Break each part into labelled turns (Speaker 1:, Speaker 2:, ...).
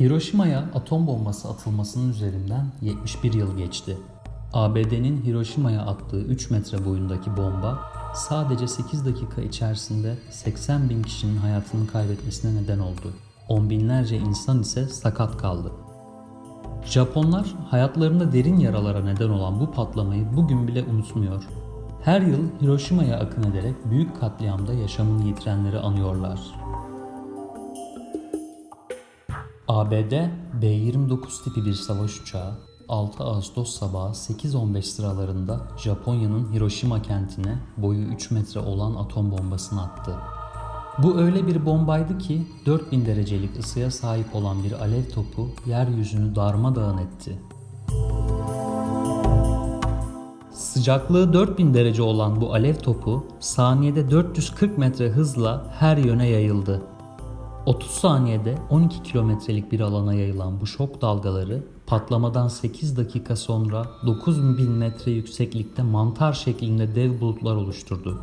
Speaker 1: Hiroşima'ya atom bombası atılmasının üzerinden 71 yıl geçti. ABD'nin Hiroşima'ya attığı 3 metre boyundaki bomba sadece 8 dakika içerisinde 80 bin kişinin hayatını kaybetmesine neden oldu. On binlerce insan ise sakat kaldı. Japonlar hayatlarında derin yaralara neden olan bu patlamayı bugün bile unutmuyor. Her yıl Hiroşima'ya akın ederek büyük katliamda yaşamını yitirenleri anıyorlar. ABD B-29 tipi bir savaş uçağı 6 Ağustos sabahı 8.15 sıralarında Japonya'nın Hiroşima kentine boyu 3 metre olan atom bombasını attı. Bu öyle bir bombaydı ki 4000 derecelik ısıya sahip olan bir alev topu yeryüzünü darmadağın etti. Sıcaklığı 4000 derece olan bu alev topu saniyede 440 metre hızla her yöne yayıldı. 30 saniyede 12 kilometrelik bir alana yayılan bu şok dalgaları patlamadan 8 dakika sonra 9000 metre yükseklikte mantar şeklinde dev bulutlar oluşturdu.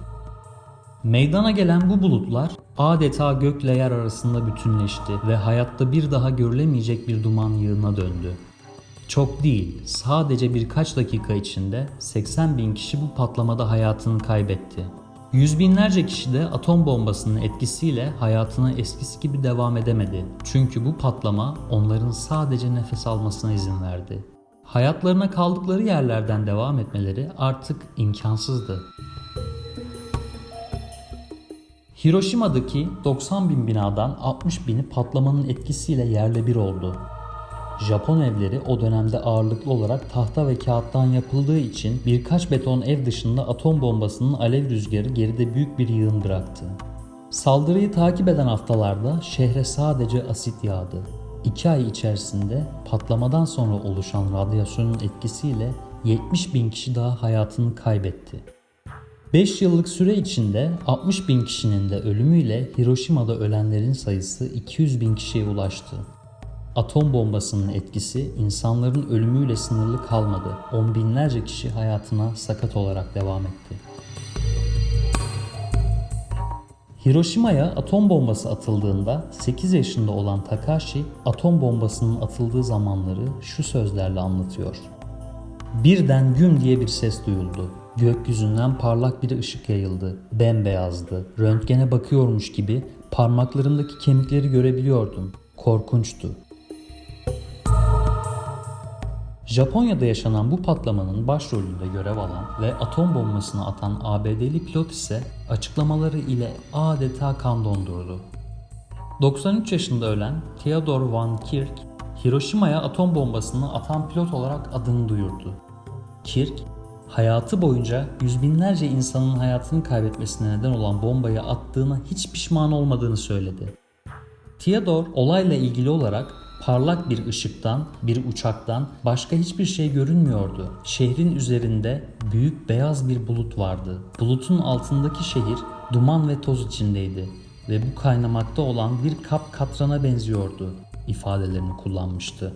Speaker 1: Meydana gelen bu bulutlar adeta gökle yer arasında bütünleşti ve hayatta bir daha görülemeyecek bir duman yığına döndü. Çok değil, sadece birkaç dakika içinde 80 bin kişi bu patlamada hayatını kaybetti. Yüz binlerce kişi de atom bombasının etkisiyle hayatına eskisi gibi devam edemedi. Çünkü bu patlama onların sadece nefes almasına izin verdi. Hayatlarına kaldıkları yerlerden devam etmeleri artık imkansızdı. Hiroşima'daki 90 bin binadan 60 bini patlamanın etkisiyle yerle bir oldu. Japon evleri o dönemde ağırlıklı olarak tahta ve kağıttan yapıldığı için birkaç beton ev dışında atom bombasının alev rüzgarı geride büyük bir yığın bıraktı. Saldırıyı takip eden haftalarda şehre sadece asit yağdı. İki ay içerisinde patlamadan sonra oluşan radyasyonun etkisiyle 70 bin kişi daha hayatını kaybetti. 5 yıllık süre içinde 60 bin kişinin de ölümüyle Hiroşima'da ölenlerin sayısı 200 bin kişiye ulaştı. Atom bombasının etkisi insanların ölümüyle sınırlı kalmadı. On binlerce kişi hayatına sakat olarak devam etti. Hiroşima'ya atom bombası atıldığında 8 yaşında olan Takashi atom bombasının atıldığı zamanları şu sözlerle anlatıyor. Birden güm diye bir ses duyuldu. Gökyüzünden parlak bir ışık yayıldı. Bembeyazdı. Röntgene bakıyormuş gibi parmaklarımdaki kemikleri görebiliyordum. Korkunçtu. Japonya'da yaşanan bu patlamanın başrolünde görev alan ve atom bombasını atan ABD'li pilot ise açıklamaları ile adeta kan dondurdu. 93 yaşında ölen Theodore Van Kirk, Hiroşima'ya atom bombasını atan pilot olarak adını duyurdu. Kirk, hayatı boyunca yüz binlerce insanın hayatını kaybetmesine neden olan bombayı attığına hiç pişman olmadığını söyledi. Theodore olayla ilgili olarak parlak bir ışıktan, bir uçaktan başka hiçbir şey görünmüyordu. Şehrin üzerinde büyük beyaz bir bulut vardı. Bulutun altındaki şehir duman ve toz içindeydi ve bu kaynamakta olan bir kap katrana benziyordu ifadelerini kullanmıştı.